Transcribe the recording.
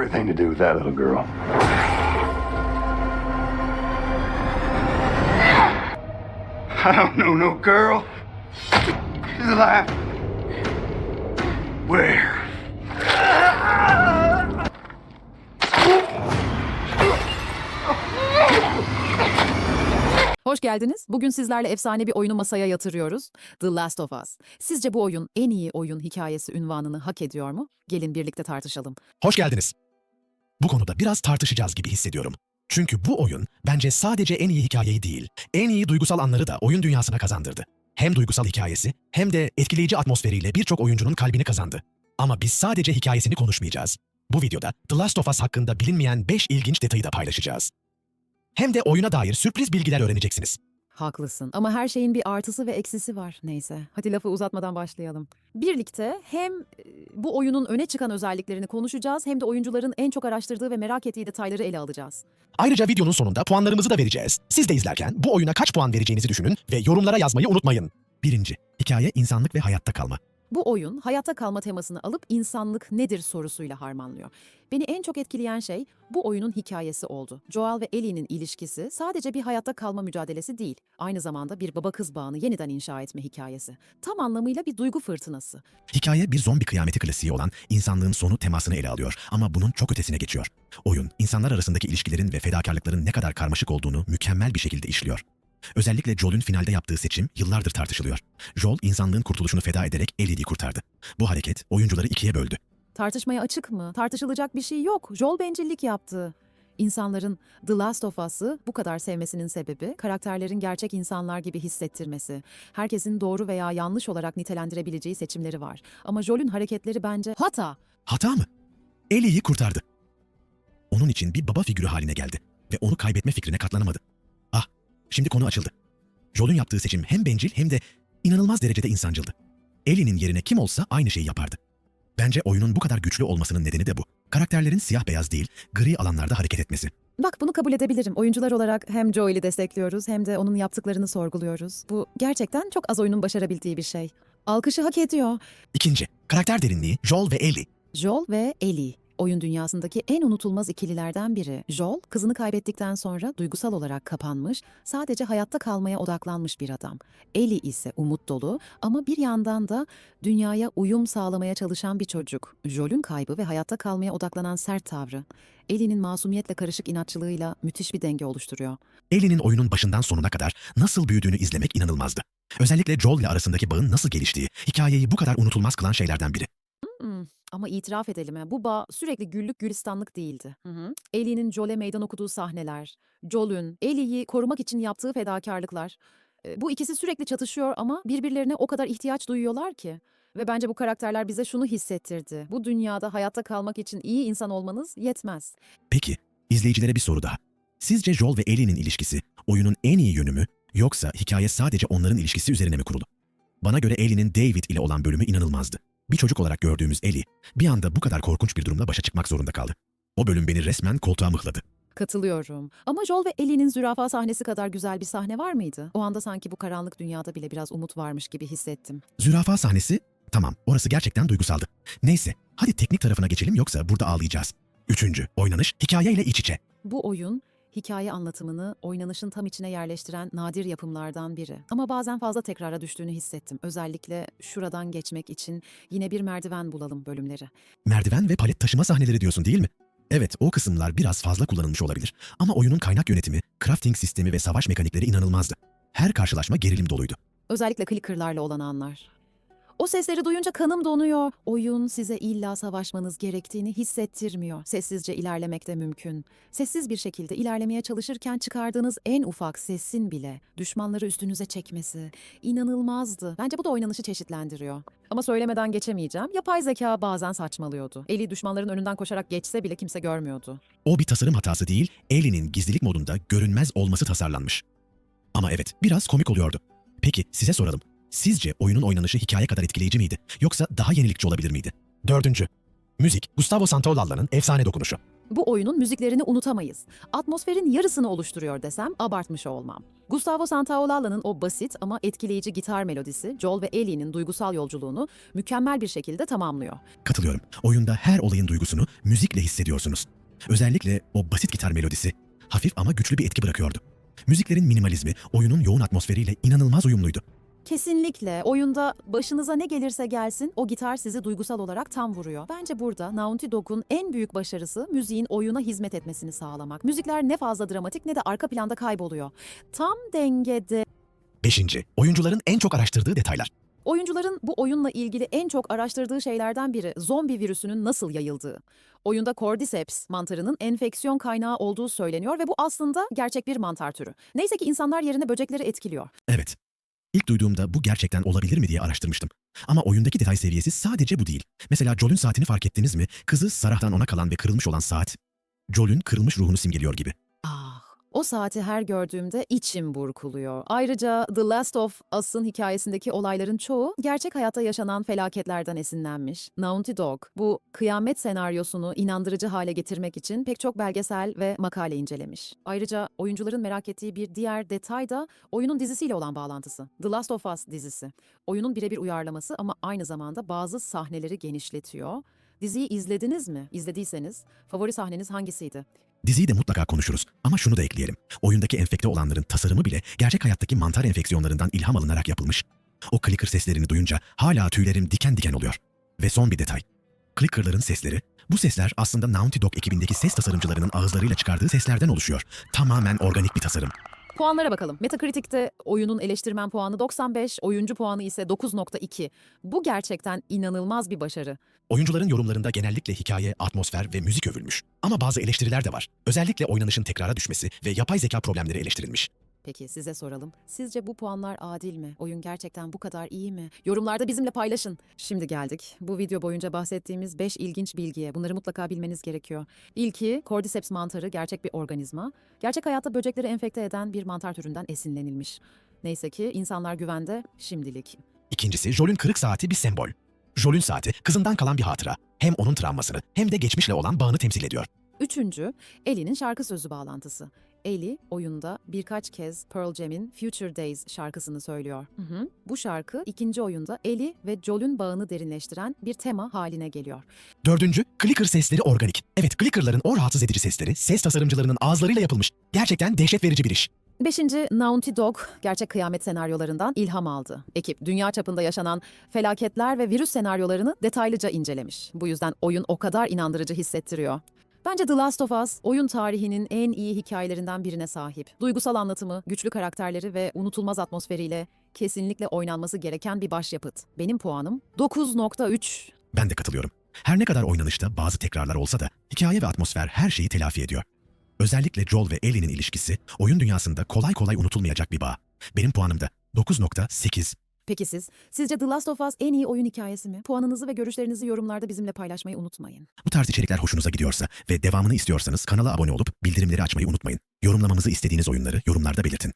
everything to do with that little girl. I don't know no girl. She's alive. Where? Hoş geldiniz. Bugün sizlerle efsane bir oyunu masaya yatırıyoruz. The Last of Us. Sizce bu oyun en iyi oyun hikayesi ünvanını hak ediyor mu? Gelin birlikte tartışalım. Hoş geldiniz. Bu konuda biraz tartışacağız gibi hissediyorum. Çünkü bu oyun bence sadece en iyi hikayeyi değil, en iyi duygusal anları da oyun dünyasına kazandırdı. Hem duygusal hikayesi hem de etkileyici atmosferiyle birçok oyuncunun kalbini kazandı. Ama biz sadece hikayesini konuşmayacağız. Bu videoda The Last of Us hakkında bilinmeyen 5 ilginç detayı da paylaşacağız. Hem de oyuna dair sürpriz bilgiler öğreneceksiniz. Haklısın ama her şeyin bir artısı ve eksisi var. Neyse, hadi lafı uzatmadan başlayalım. Birlikte hem e, bu oyunun öne çıkan özelliklerini konuşacağız hem de oyuncuların en çok araştırdığı ve merak ettiği detayları ele alacağız. Ayrıca videonun sonunda puanlarımızı da vereceğiz. Siz de izlerken bu oyuna kaç puan vereceğinizi düşünün ve yorumlara yazmayı unutmayın. Birinci, hikaye insanlık ve hayatta kalma. Bu oyun hayatta kalma temasını alıp insanlık nedir sorusuyla harmanlıyor. Beni en çok etkileyen şey bu oyunun hikayesi oldu. Joel ve Ellie'nin ilişkisi sadece bir hayatta kalma mücadelesi değil, aynı zamanda bir baba kız bağını yeniden inşa etme hikayesi. Tam anlamıyla bir duygu fırtınası. Hikaye bir zombi kıyameti klasiği olan insanlığın sonu temasını ele alıyor ama bunun çok ötesine geçiyor. Oyun, insanlar arasındaki ilişkilerin ve fedakarlıkların ne kadar karmaşık olduğunu mükemmel bir şekilde işliyor. Özellikle Joel'ün finalde yaptığı seçim yıllardır tartışılıyor. Joel, insanlığın kurtuluşunu feda ederek Ellie'yi kurtardı. Bu hareket oyuncuları ikiye böldü. Tartışmaya açık mı? Tartışılacak bir şey yok. Joel bencillik yaptı. İnsanların The Last of Us'ı bu kadar sevmesinin sebebi karakterlerin gerçek insanlar gibi hissettirmesi. Herkesin doğru veya yanlış olarak nitelendirebileceği seçimleri var. Ama Joel'ün hareketleri bence hata. Hata mı? Ellie'yi kurtardı. Onun için bir baba figürü haline geldi ve onu kaybetme fikrine katlanamadı. Şimdi konu açıldı. Joel'ün yaptığı seçim hem bencil hem de inanılmaz derecede insancıldı. Ellie'nin yerine kim olsa aynı şeyi yapardı. Bence oyunun bu kadar güçlü olmasının nedeni de bu. Karakterlerin siyah beyaz değil, gri alanlarda hareket etmesi. Bak bunu kabul edebilirim. Oyuncular olarak hem Joel'i destekliyoruz hem de onun yaptıklarını sorguluyoruz. Bu gerçekten çok az oyunun başarabildiği bir şey. Alkışı hak ediyor. İkinci, karakter derinliği Joel ve Ellie. Joel ve Ellie. Oyun dünyasındaki en unutulmaz ikililerden biri. Joel, kızını kaybettikten sonra duygusal olarak kapanmış, sadece hayatta kalmaya odaklanmış bir adam. Ellie ise umut dolu ama bir yandan da dünyaya uyum sağlamaya çalışan bir çocuk. Joel'ün kaybı ve hayatta kalmaya odaklanan sert tavrı. Ellie'nin masumiyetle karışık inatçılığıyla müthiş bir denge oluşturuyor. Ellie'nin oyunun başından sonuna kadar nasıl büyüdüğünü izlemek inanılmazdı. Özellikle Joel ile arasındaki bağın nasıl geliştiği, hikayeyi bu kadar unutulmaz kılan şeylerden biri. Ama itiraf edelim ha, bu bağ sürekli güllük gülistanlık değildi. Hı hı. Ellie'nin Joel'e meydan okuduğu sahneler, Joel'ün Ellie'yi korumak için yaptığı fedakarlıklar. E, Bu ikisi sürekli çatışıyor ama birbirlerine o kadar ihtiyaç duyuyorlar ki. Ve bence bu karakterler bize şunu hissettirdi. Bu dünyada hayatta kalmak için iyi insan olmanız yetmez. Peki, izleyicilere bir soru daha. Sizce Joel ve Ellie'nin ilişkisi oyunun en iyi yönü mü yoksa hikaye sadece onların ilişkisi üzerine mi kurulu? Bana göre Ellie'nin David ile olan bölümü inanılmazdı. Bir çocuk olarak gördüğümüz Ellie bir anda bu kadar korkunç bir durumla başa çıkmak zorunda kaldı. O bölüm beni resmen koltuğa mıhladı. Katılıyorum. Ama Joel ve Ellie'nin zürafa sahnesi kadar güzel bir sahne var mıydı? O anda sanki bu karanlık dünyada bile biraz umut varmış gibi hissettim. Zürafa sahnesi, tamam orası gerçekten duygusaldı. Neyse, hadi teknik tarafına geçelim yoksa burada ağlayacağız. Üçüncü, oynanış hikayeyle iç içe. Bu oyun hikaye anlatımını oynanışın tam içine yerleştiren nadir yapımlardan biri. Ama bazen fazla tekrara düştüğünü hissettim. Özellikle şuradan geçmek için yine bir merdiven bulalım bölümleri. Merdiven ve palet taşıma sahneleri diyorsun değil mi? Evet, o kısımlar biraz fazla kullanılmış olabilir. Ama oyunun kaynak yönetimi, crafting sistemi ve savaş mekanikleri inanılmazdı. Her karşılaşma gerilim doluydu. Özellikle clicker'larla olan anlar. O sesleri duyunca kanım donuyor. Oyun size illa savaşmanız gerektiğini hissettirmiyor. Sessizce ilerlemek de mümkün. Sessiz bir şekilde ilerlemeye çalışırken çıkardığınız en ufak sesin bile düşmanları üstünüze çekmesi inanılmazdı. Bence bu da oynanışı çeşitlendiriyor. Ama söylemeden geçemeyeceğim. Yapay zeka bazen saçmalıyordu. Eli düşmanların önünden koşarak geçse bile kimse görmüyordu. O bir tasarım hatası değil, Ellie'nin gizlilik modunda görünmez olması tasarlanmış. Ama evet, biraz komik oluyordu. Peki size soralım. Sizce oyunun oynanışı hikaye kadar etkileyici miydi? Yoksa daha yenilikçi olabilir miydi? Dördüncü. Müzik, Gustavo Santaolalla'nın efsane dokunuşu. Bu oyunun müziklerini unutamayız. Atmosferin yarısını oluşturuyor desem abartmış olmam. Gustavo Santaolalla'nın o basit ama etkileyici gitar melodisi Joel ve Ellie'nin duygusal yolculuğunu mükemmel bir şekilde tamamlıyor. Katılıyorum. Oyunda her olayın duygusunu müzikle hissediyorsunuz. Özellikle o basit gitar melodisi hafif ama güçlü bir etki bırakıyordu. Müziklerin minimalizmi oyunun yoğun atmosferiyle inanılmaz uyumluydu. Kesinlikle oyunda başınıza ne gelirse gelsin o gitar sizi duygusal olarak tam vuruyor. Bence burada Naughty Dog'un en büyük başarısı müziğin oyuna hizmet etmesini sağlamak. Müzikler ne fazla dramatik ne de arka planda kayboluyor. Tam dengede. 5. Oyuncuların en çok araştırdığı detaylar. Oyuncuların bu oyunla ilgili en çok araştırdığı şeylerden biri zombi virüsünün nasıl yayıldığı. Oyunda Cordyceps mantarının enfeksiyon kaynağı olduğu söyleniyor ve bu aslında gerçek bir mantar türü. Neyse ki insanlar yerine böcekleri etkiliyor. Evet. İlk duyduğumda bu gerçekten olabilir mi diye araştırmıştım. Ama oyundaki detay seviyesi sadece bu değil. Mesela Joel'ün saatini fark ettiniz mi? Kızı Sarah'tan ona kalan ve kırılmış olan saat. Joel'ün kırılmış ruhunu simgeliyor gibi. O saati her gördüğümde içim burkuluyor. Ayrıca The Last of Us'ın hikayesindeki olayların çoğu gerçek hayatta yaşanan felaketlerden esinlenmiş. Naughty Dog bu kıyamet senaryosunu inandırıcı hale getirmek için pek çok belgesel ve makale incelemiş. Ayrıca oyuncuların merak ettiği bir diğer detay da oyunun dizisiyle olan bağlantısı. The Last of Us dizisi. Oyunun birebir uyarlaması ama aynı zamanda bazı sahneleri genişletiyor. Diziyi izlediniz mi? İzlediyseniz favori sahneniz hangisiydi? Diziyi de mutlaka konuşuruz. Ama şunu da ekleyelim. Oyundaki enfekte olanların tasarımı bile gerçek hayattaki mantar enfeksiyonlarından ilham alınarak yapılmış. O clicker seslerini duyunca hala tüylerim diken diken oluyor. Ve son bir detay. Clicker'ların sesleri, bu sesler aslında Naughty Dog ekibindeki ses tasarımcılarının ağızlarıyla çıkardığı seslerden oluşuyor. Tamamen organik bir tasarım. Puanlara bakalım. Metacritic'te oyunun eleştirmen puanı 95, oyuncu puanı ise 9.2. Bu gerçekten inanılmaz bir başarı. Oyuncuların yorumlarında genellikle hikaye, atmosfer ve müzik övülmüş. Ama bazı eleştiriler de var. Özellikle oynanışın tekrara düşmesi ve yapay zeka problemleri eleştirilmiş. Peki size soralım. Sizce bu puanlar adil mi? Oyun gerçekten bu kadar iyi mi? Yorumlarda bizimle paylaşın. Şimdi geldik. Bu video boyunca bahsettiğimiz 5 ilginç bilgiye. Bunları mutlaka bilmeniz gerekiyor. İlki, Cordyceps mantarı gerçek bir organizma. Gerçek hayatta böcekleri enfekte eden bir mantar türünden esinlenilmiş. Neyse ki insanlar güvende şimdilik. İkincisi, Joel'ün kırık saati bir sembol. Joel'ün saati kızından kalan bir hatıra. Hem onun travmasını hem de geçmişle olan bağını temsil ediyor. Üçüncü, Ellie'nin şarkı sözü bağlantısı. Ellie oyunda birkaç kez Pearl Jam'in Future Days şarkısını söylüyor. Hı hı. Bu şarkı ikinci oyunda Ellie ve Joel'ün bağını derinleştiren bir tema haline geliyor. Dördüncü, clicker sesleri organik. Evet, clickerların o rahatsız edici sesleri ses tasarımcılarının ağızlarıyla yapılmış. Gerçekten dehşet verici bir iş. Beşinci, Naughty Dog gerçek kıyamet senaryolarından ilham aldı. Ekip dünya çapında yaşanan felaketler ve virüs senaryolarını detaylıca incelemiş. Bu yüzden oyun o kadar inandırıcı hissettiriyor. Bence The Last of Us oyun tarihinin en iyi hikayelerinden birine sahip. Duygusal anlatımı, güçlü karakterleri ve unutulmaz atmosferiyle kesinlikle oynanması gereken bir başyapıt. Benim puanım 9.3. Ben de katılıyorum. Her ne kadar oynanışta bazı tekrarlar olsa da hikaye ve atmosfer her şeyi telafi ediyor. Özellikle Joel ve Ellie'nin ilişkisi oyun dünyasında kolay kolay unutulmayacak bir bağ. Benim puanım da 9.8. Peki siz? Sizce The Last of Us en iyi oyun hikayesi mi? Puanınızı ve görüşlerinizi yorumlarda bizimle paylaşmayı unutmayın. Bu tarz içerikler hoşunuza gidiyorsa ve devamını istiyorsanız kanala abone olup bildirimleri açmayı unutmayın. Yorumlamamızı istediğiniz oyunları yorumlarda belirtin.